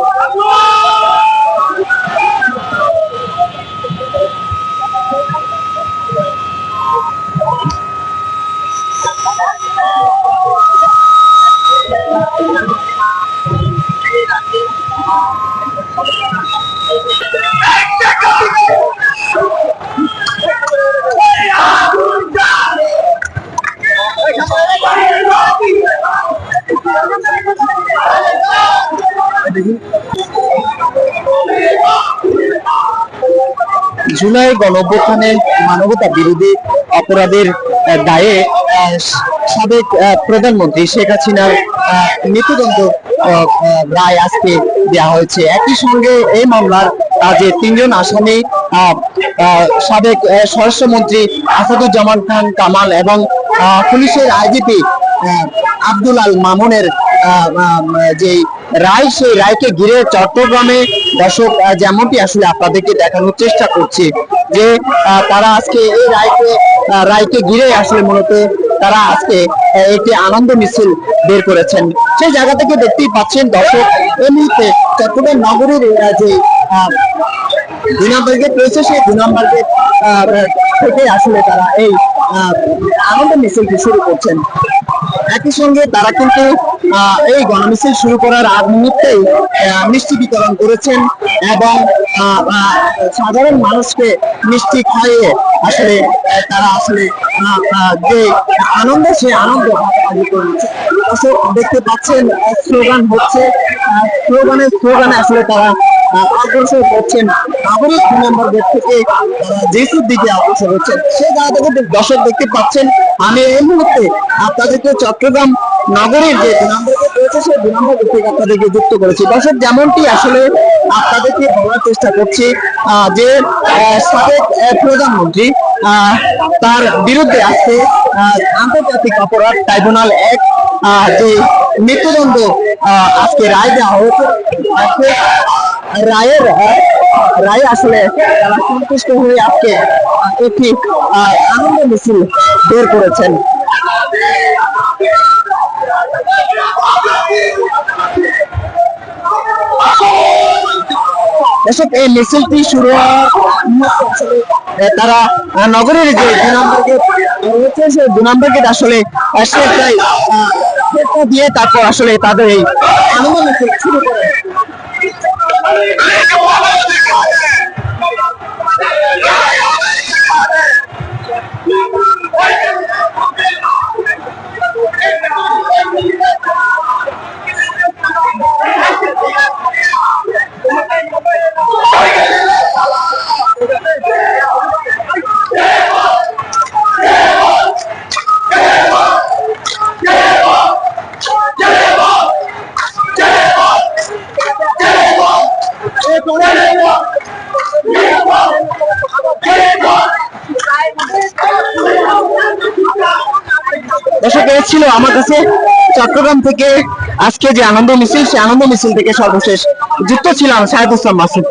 我 জুলাই গণঅভ্যুত্থানে মানবতা বিরোধী অপরাধের দায়ে সাবেক প্রধানমন্ত্রী শেখ হাসিনার মৃত্যুদণ্ড রায় আজকে দেওয়া হয়েছে। একই সঙ্গে এই মামলার যে তিনজন আসামি সাবেক স্বরাষ্ট্রমন্ত্রী আসাদুজ্জামান খান কামাল এবং পুলিশের আইজিপি আব্দুল আল মামুনের যে রায়, সেই রায়কে ঘিরে চট্টগ্রামে দর্শক যেমনটি আসলে আপনাদেরকে দেখানোর চেষ্টা করছি যে তারা আজকে এই রায়কে রায়কে ঘিরে আসলে মূলত তারা আজকে একটি আনন্দ মিছিল বের করেছেন। সেই জায়গা থেকে দেখতেই পাচ্ছেন দর্শক, এই মুহূর্তে চট্টগ্রাম নগরীর যে দুই নম্বর গেট সেই দুই নম্বর গেট থেকে আসলে তারা এই আনন্দ মিছিলটি শুরু করছেন। একই সঙ্গে তারা কিন্তু এই গণমিছিল শুরু করার আগ মুহূর্তেই মিষ্টি বিতরণ করেছেন এবং সাধারণ মানুষকে মিষ্টি খাইয়ে আসলে তারা আসলে যে আনন্দ, সেই আনন্দ দেখতে পাচ্ছেন স্লোগান হচ্ছে স্লোগানে স্লোগানে আসলে তারা অগ্রসর হচ্ছেন গেট থেকে দিকে হচ্ছেন, সেই জায়গা থেকে দে- দর্শক দেখতে পাচ্ছেন। আমি এই মুহূর্তে আপনাদেরকে চট্টগ্রাম নগরের যে আপনাদেরকে যুক্ত করেছি। দর্শক, যেমনটি আসলে আপনাদেরকে বলার চেষ্টা করছি যে সাবেক প্রধানমন্ত্রী তার বিরুদ্ধে আজকে আন্তর্জাতিক অপরাধ ট্রাইব্যুনাল এক যে মৃত্যুদণ্ড আজকে রায় দেওয়া হয়েছে রায়ের রায় আসলে তারা সন্তুষ্ট হয়ে আজকে একটি আনন্দ মিছিল বের করেছেন। এসব এই মিছিলটি শুরু তারা নগরের যে দু নম্বর গেট দু নম্বর গেট আসলে আহ, শেষটা দিয়ে তারপর আসলে তাদের এই আনন্দ মিছিল শুরু করে। Ligue o palácio! দর্শক ছিল আমার কাছে চট্টগ্রাম থেকে আজকে যে আনন্দ মিছিল, সেই আনন্দ মিছিল থেকে সর্বশেষ যুক্ত ছিলাম সাহেদ ইসলাম মাসুদ।